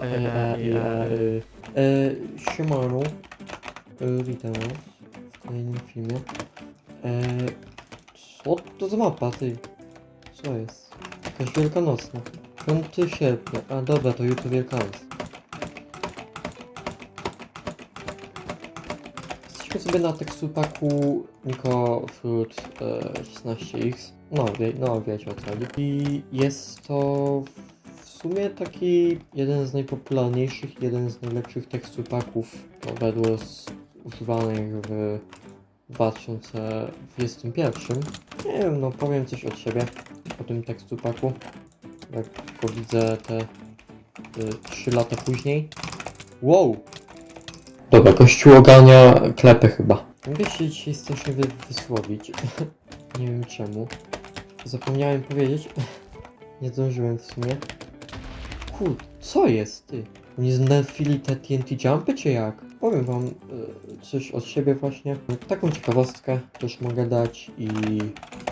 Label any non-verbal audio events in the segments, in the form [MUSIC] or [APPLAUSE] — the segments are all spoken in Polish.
E, e, e, y. e, Siemano, e, witam was w kolejnym filmie. E, co to za mapa, ty? Co jest? Jakaś wielkanocna. 5 sierpnia, a dobra, to jutro Wielkanoc. Jesteśmy sobie na teksturpaku Niko Fruit e, 16X. No, wie, no wiecie o co chodzi. I jest to w sumie taki jeden z najpopularniejszych, jeden z najlepszych teksturpaków no, Bedwars używanych w 2021. Nie wiem, no powiem coś od siebie o tym teksturpaku. Jak go widzę te y, 3 lata później. Wow! Dobra, kościół ogarnia klepy chyba. Mogę się dzisiaj strasznie wy wysłowić. [LAUGHS] Nie wiem czemu. Zapomniałem powiedzieć. [LAUGHS] Nie zdążyłem w sumie. Kur, co jest ty? Nie znerfili te TNT jumpy czy jak? Powiem wam y, coś od siebie właśnie. Taką ciekawostkę też mogę dać i...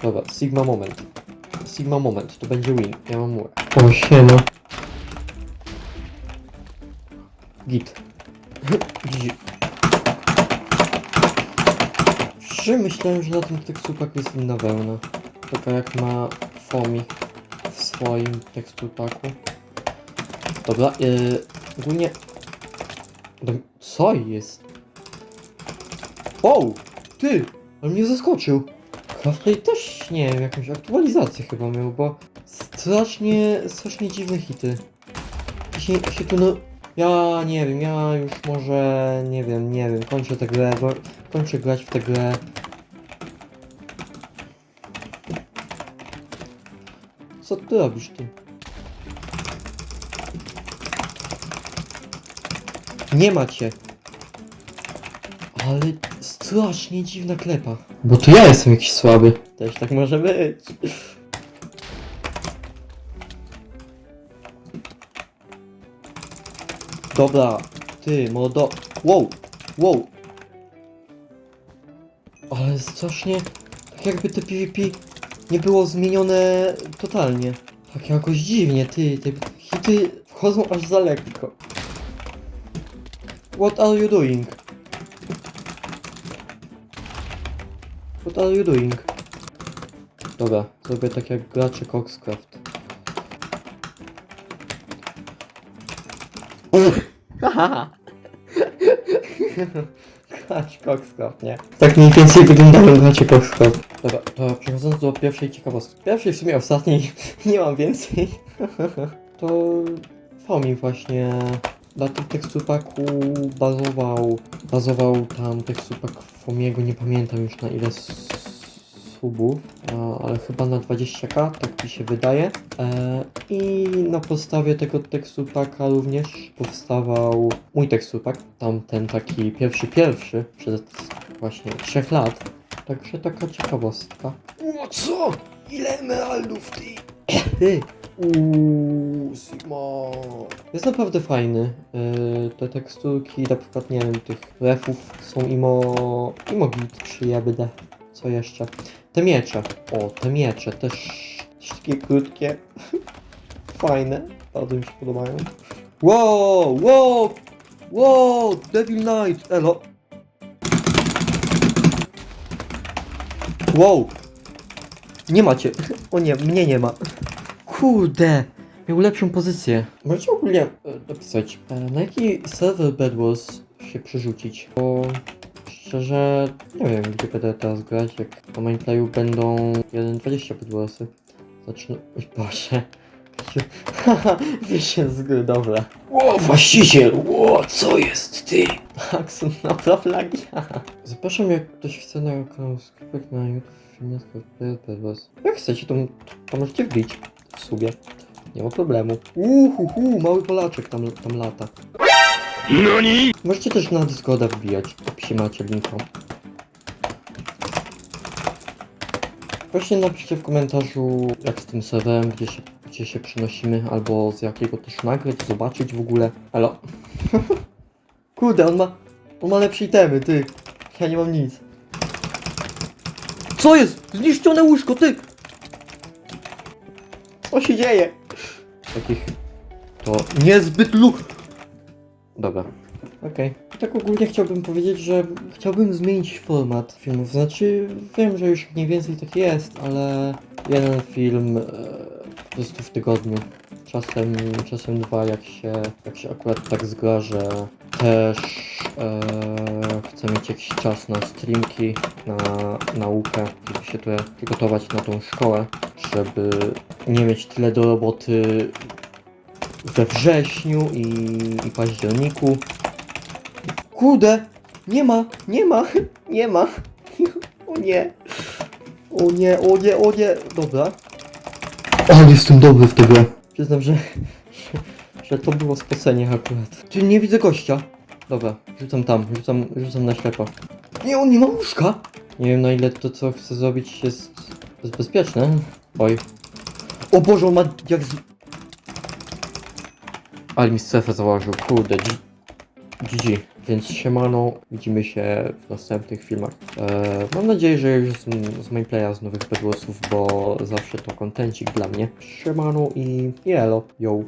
Dobra, Sigma Moment. Sigma Moment, to będzie win. Ja mam murę. O, siema. Git. Szczerze myślałem, że na tym teksturpaku jest inna wełna. Taka jak ma Fomi w swoim teksturpaku. Dobra, yy, ogólnie... Co jest? Wow! Ty! On mnie zaskoczył! Craftplay też, nie wiem, jakąś aktualizację chyba miał, bo strasznie, strasznie dziwne hity. Się, się tu no... Ja nie wiem, ja już może, nie wiem, nie wiem, kończę tę grę, bo kończę grać w tę grę. Co ty robisz ty? Nie macie. Ale strasznie dziwna klepa. Bo to ja jestem jakiś słaby. Też tak może być. Dobra, ty, modo... Wow, wow. Ale strasznie... Tak jakby te PvP nie było zmienione totalnie. Tak jakoś dziwnie, ty, te hity wchodzą aż za lekko. What are you doing? What are you doing? Dobra, zrobię tak jak gracze Coxcraft. Haha! Gracz Coxcraft, nie? Tak mniej więcej wyglądają gracze Coxcraft. Dobra, to przechodząc do pierwszej ciekawostki. Pierwszej w sumie ostatniej, [LAUGHS] nie mam więcej. to Fomi właśnie na tym teksturpaku bazował, bazował tam teksturpak Fomiego, nie pamiętam już na ile subów, ale chyba na 20k, tak mi się wydaje. E, I na podstawie tego teksturpaka również powstawał mój teksturpak, tam ten taki pierwszy, pierwszy, przed właśnie 3 lat. Także taka ciekawostka. O co? Ile emeraldów? Ty! Uuu, Sigma. Jest naprawdę fajny. Yy, te teksturki, na przykład, nie wiem, tych refów są imo... imo git, czy ja będę... Co jeszcze? Te miecze. O, te miecze też takie krótkie. [LAUGHS] Fajne. Bardzo mi się podobają. Wow, wow, wow, Devil Knight, elo. Wow. Nie macie. [LAUGHS] O nie, mnie nie ma. Kurde, miał lepszą pozycję. Możecie ogólnie e, napisać, e, na jaki serwer Bedwars się przerzucić, bo szczerze nie wiem, gdzie będę teraz grać, jak po mainplayu będą 1.20 Bedwarsy. Zacznę... Oj, Boże. [LAUGHS] Haha, wyszedł z gry, dobra. Ło, właściciel, ło, co jest ty? Aksun, naprawdę lagi. [LAUGHS] Zapraszam, jak ktoś chce na kanał Skrypek na YouTube, filmie Skrypek. Jak chcecie, to, to możecie wbić w subie. Nie ma problemu. Uhuhu, mały Polaczek tam, tam lata. NANI?! Możecie też na Discorda wbijać. Opisie macie linka. Właśnie napiszcie w komentarzu, jak z tym serwerem, gdzie się, gdzie się przenosimy, albo z jakiego też nagrać, zobaczyć w ogóle. Elo. [LAUGHS] Kurde, on ma, on ma lepsze itemy, ty. Ja nie mam nic. Co jest? Zniszczone łóżko, ty! Co się dzieje? Takich to niezbyt lu... Dobra. Okej. Tak ogólnie chciałbym powiedzieć, że chciałbym zmienić format filmów. Znaczy, wiem, że już mniej więcej tak jest, ale jeden film e, po prostu w tygodniu. Czasem, czasem dwa, jak się, jak się akurat tak zgra, że też e, chcę mieć jakiś czas na streamki, na naukę, żeby się tutaj przygotować na tą szkołę, żeby nie mieć tyle do roboty we wrześniu i, i październiku. Kurde! Nie ma! Nie ma! [LAUGHS] Nie ma! [LAUGHS] O nie! O nie, o nie, o nie! Dobra. Ale jestem dobry w tego. Przyznam, że, [LAUGHS] że to było spocenie akurat. Czy nie widzę gościa? Dobra, rzucam tam, rzucam, rzucam na ślepo. Nie, on nie ma łóżka! Nie wiem na ile to co chcę zrobić jest, jest bezpieczne. Oj. O Boże, on ma jak z... Ale mi strefę założył, kurde, GG. Więc siemano, widzimy się w następnych filmach. Eee, mam nadzieję, że już z, z mainplaya z nowych bedłosów, bo zawsze to kontencik dla mnie. Siemano i elo, yo.